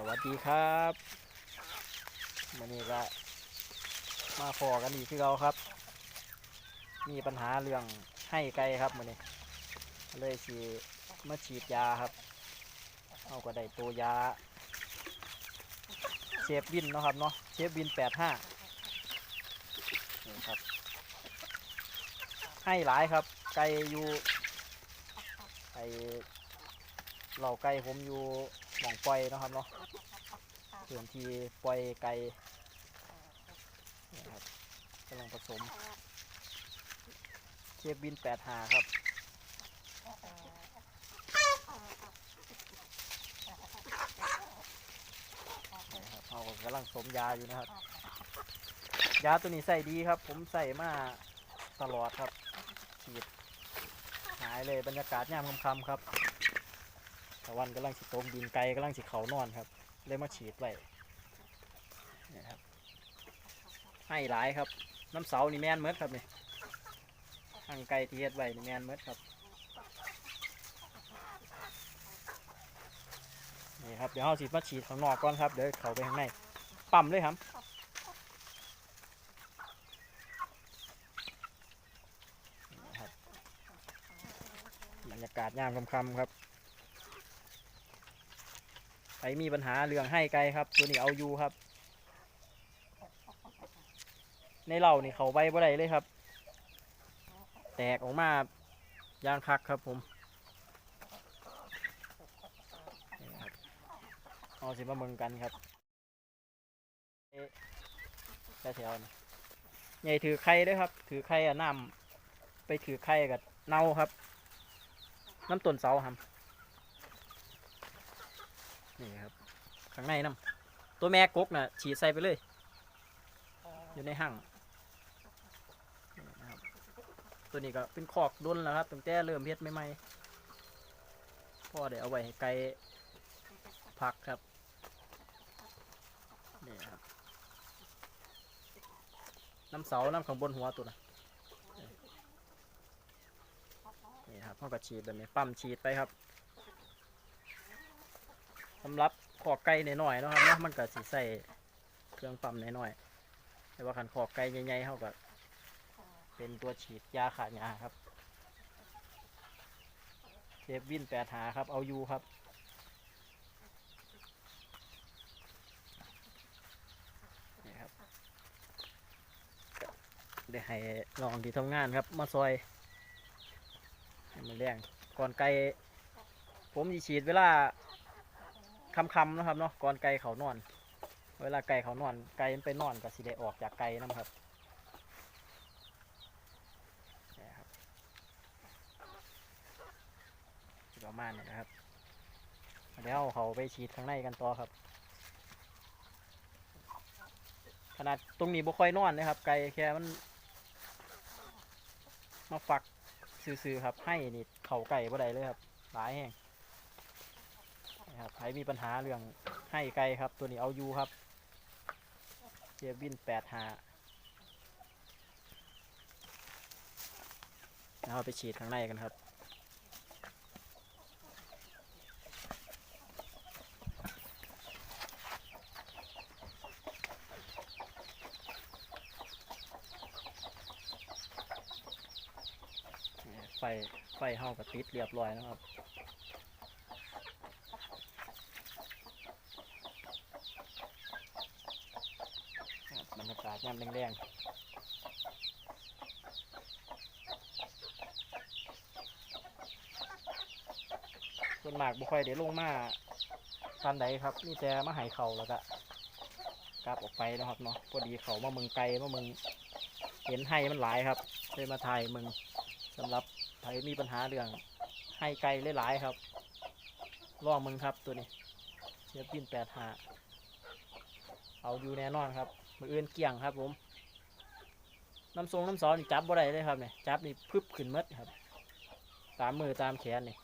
สวัสดีครับวันนี้ก็มาพอกันอีกที่เราครับ มีปัญหาเรื่องให้ไกลครับวันนี้เลยฉีมาฉีดยาครับ เอาก็ได้ตัวยาเชฟวินเนาะครับเนาะเชฟวินแปดห้านี่ครับ ให้หลายครับ ไก่อยู่ไอเหล่าไก่ผมอยู่ หมองปล่อยนะครับเนาะพื้นที่ปล่อยไก่นี่ครับกำลังผสมเชฟบินแปดหาครับนี่ครับเขากำลังสมยาอยู่นะครับ ยาตัวนี้ใส่ดีครับ ผมใส่มาตลอดครับฉีดหายเลยบรรยากาศยามค่ำๆครับ ตะวันกำลังสิตกดินไกลกำลังสิเขานอนครับ เลยมาฉีดไว้นี่ครับ ให้หลายครับ น้ำเสานี่แมนเมิดครับนี่ทางไกลที่เฮ็ดไว้นี่แมนเมิดครับ นี่ครับ เดี๋ยวเราสิมาฉีดข้างนอกก่อนครับ เดี๋ยวเขาไปข้างใน ปั๊มเลยครับครับบรรยากาศยามค่ำๆครับ ใครมีปัญหาเรื่องให้ไกลครับ ตัวนี้เอาอยู่ครับ ในเหล่านี่เขาใบบ่ได้เลยครับ แตกออกมายางคักครับผมเอาสิมาเมืองกันครับเอ๊ะแถวนี่ใหญ่ถือไข่ด้วยครับ ถือไข่อะน้ำไปถือไข่กับเน่าครับ น้ำต้นเสาครับ นี่ครับข้างในน้ำตัวแม่กกน่ะฉีดใส่ไปเลย อยู่ในห้างนะครับตัวนี้ก็เป็นคอกดุนแล้วครับตั้งแต่เริ่มเฮ็ดใหม่ๆพ่อได้เอาไว้ให้ไก่พักครับนี่ครับน้ำเสาน้ำข้างบนหัวตัวน่ะนี่ครับเขาก็ฉีดแบบนี้ปั๊มฉีดไปครับ สำหรับขอกไก่หน่อยๆนะครับเนาะมันก็สิใส่เครื่องปั๊มหน่อยๆแต่ว่าขันขอกไก่ใหญ่ๆเขาก็เป็นตัวฉีดยาขาหญ้าครับเทปวินแปดหาครับ เอาอยู่ครับนี่ครับเดี๋ยวให้ลองที่ทำงานครับ มาซอยให้มันแรงก่อนไก่ผมจะฉีดเวลา ค่ำๆนะครับเนาะก่อนไก่เขานอน เวลาไก่เขานอน ไก่มันไปนอนก็สิได้ออกจากไก่นะครับประมาณนี้นะครับเดี๋ยวเขาไปฉีดข้างในกันต่อครับ ขนาดตรงนี้บ่ค่อยนอนนะครับ ไก่แค่มัน มาฝักซื้อๆครับ ให้นี่เข่าไก่บ่ได้เลยครับหลายแห้ง นะครับใครมีปัญหาเรื่องให้ไก่ครับ ตัวนี้เอาอยู่ครับเจวินแปดหาแล้วเอาไปฉีดข้างในกันครับไฟไฟเฮากับติดเรียบร้อยนะครับบรร ยากาศยามแรงๆส่วนมากบุค่อยเดี๋ยวลงมาทันใดครับนี่แต่มาหายเข่าแล้วก็กลับออกไปนะครับเนาะพอดีเขามาเมืองไกลมาเมืองเห็นให้มันหลายครับเลยมาถ่ายมืองสำหรับใครมีปัญหาเรื่องให้ไกลหลายๆครับล่องมึงครับตัวนี้เชียบบินแปดหา เอาอยู่แน่นอนครับมืออื่นเกี่ยงครับผมน้ำทรงน้ำซอสนี่จับบ่ได้เลยครับเนี่ยจับนี่พึบขึ้นมดครับ ตามมือตามแขนนี่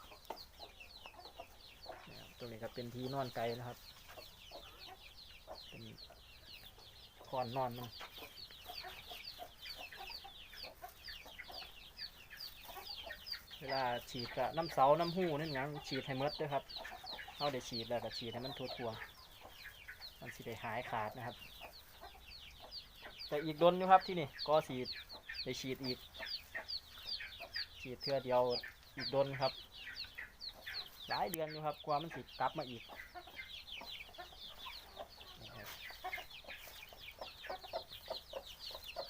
นี่ครับตรงนี้ก็เป็นที่นอนไกลนะครับเป็นคอนนอนมันเวลาฉีดกับน้ำเสาน้ำหูนั่นยังฉีดให้มดด้วยครับเอาเดี๋ยวฉีดแล้วก็ฉีดให้มันทั่วๆ มันสิได้หายขาดนะครับ แต่อีกดนอยู่ครับที่นี่ก็ฉีดไปฉีดอีก ฉีดเทื่อเดียวอีกดนครับ หลายเดือนอยู่ครับกว่ามันสิกลับมาอีก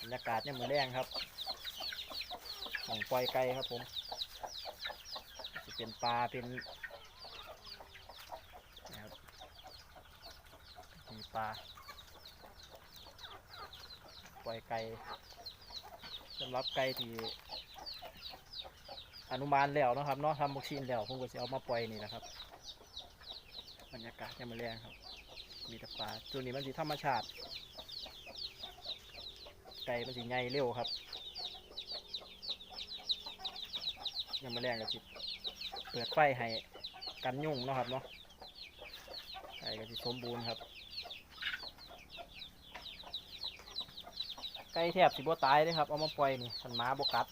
บรรยากาศเนี่ยามมือนแรงครับของปล่อยไก่ครับผมจะเป็นปลาเป็นนะครับมี ปลา ปล่อยไก่สำหรับไก่ที่อนุบาลแล้วนะครับเนาะทำวัคซีนแล้วผมก็จะเอามาปล่อยนี่นะครับ บรรยากาศยังมาแรงครับ มีแต่ปลาตัวนี้มันสีธรรมชาติ ไก่มันสีใหญ่เร็วครับยังมาแรงกับสิเปิดไฟให้กันยุ่งเนาะครับเนาะไก่ก็สิสมบูรณ์ครับ ไก่แทบสิบ่ตายเลยครับ เอามาปล่อยนี่ขันหม้าบกัด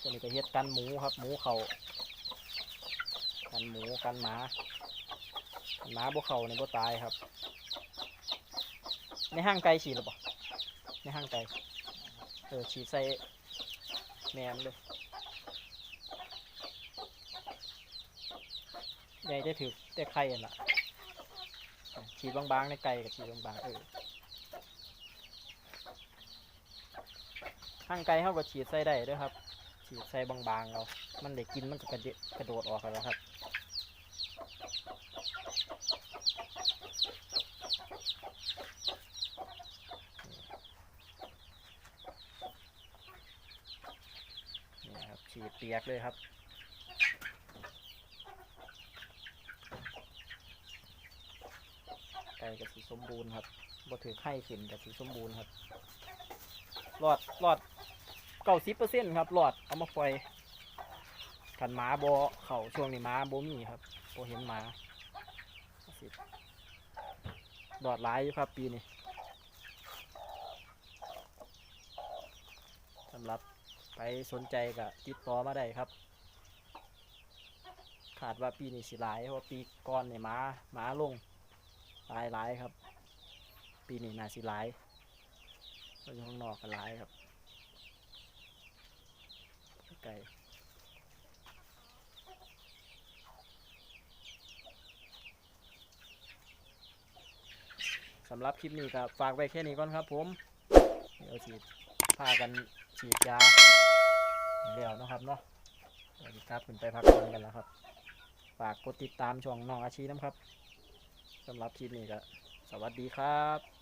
ตัวนี้ก็เฮ็ดกันหมูครับ หมูเขากันหมูกันหมาหมาบ่เขาในบตายครับ ในห้างไก่ฉีดหรือเปล่าในห้างไก่เออฉีดใส่แหนมเลยใหญ่ได้ถือได้ไข่อันละฉีดบางๆในไก่กับฉีดบางๆเออ ห้างไก่เขาก็ฉีดใส่ได้ด้วยครับ ฉีดใส่บางๆเรา มันได้กินมันก็กระเดกระโดดออกแล้วครับนี่ครับฉีดเปียกเลยครับไก่กับสีสมบูรณ์ครับบ่ถือไข่ขึ้นกับสีสมบูรณ์ครับ รอดรอดเก้าสิบเปอร์เซ็นต์ครับรอดเอามาปล่อยขันหมาบอเข่าช่วงนี้หมาโบมีครับโบเห็นหมาสิรอดหลายอยู่ครับปีนี้สำหรับไปสนใจก็ติดต่อมาได้ครับ ขาดว่าปีนี้สิหลายเพราะปีก่อนเนี่ยหมาหมาลงหลายหลายครับ ปีนี้น่าสิหลาย เพราะอยู่ข้างนอกก็หลายครับไก่สำหรับคลิปนี้ก็ฝากไว้แค่นี้ก่อนครับผม เดี๋ยวฉีดพากันฉีดยาเดี๋ยวนะครับเนาะเดี๋ยวสิกลับขึ้นไปพักผ่อนกันแล้วครับ ฝากกดติดตามช่องน้องอาชีน้ำครับสำหรับคลิปนี้ก็สวัสดีครับ